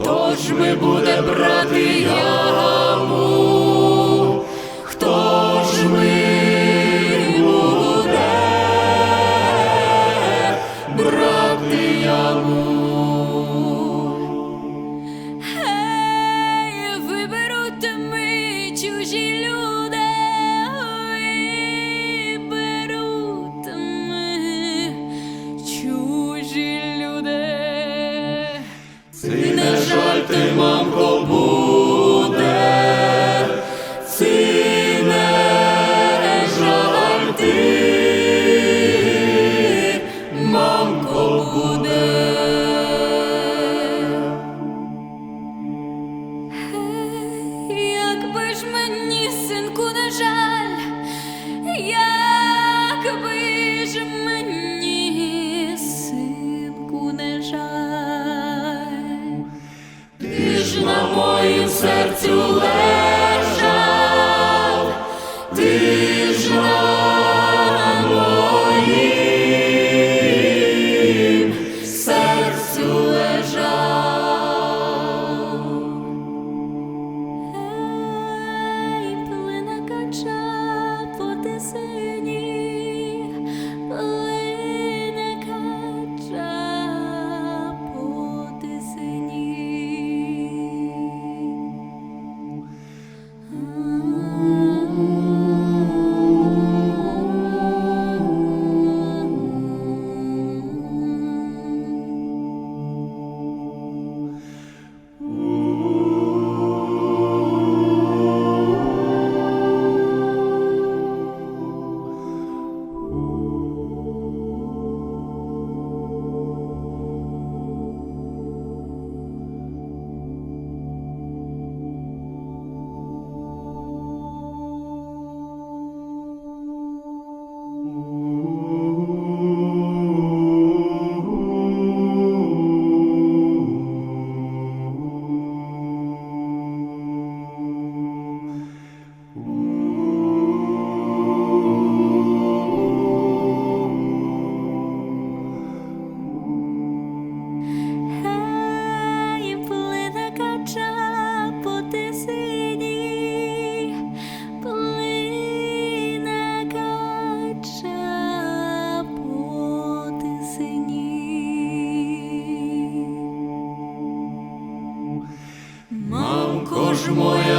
Хто ж ми буде брати я. gözümün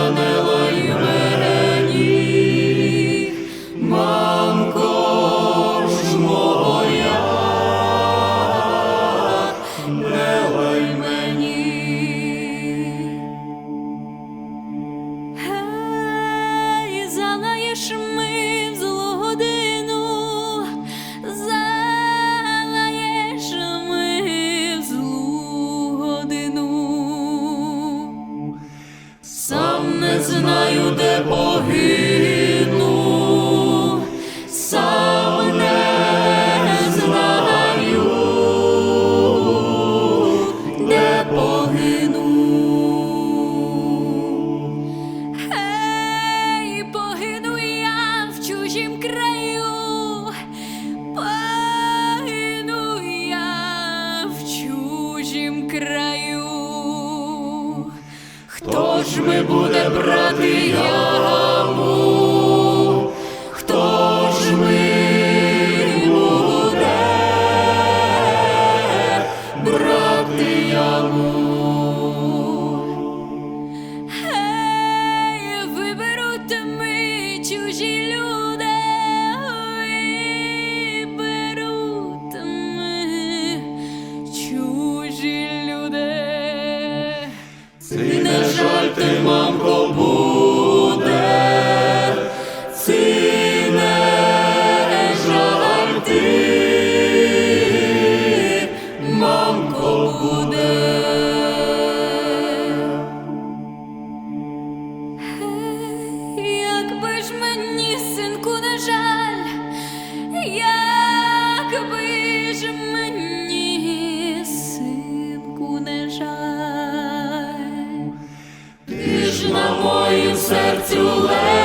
Emil. знаю, де боги. ними буде брати я. ж мені, синку, не жаль, як якби ж мені, синку, не жаль, ти ж на моїм серцю лежиш,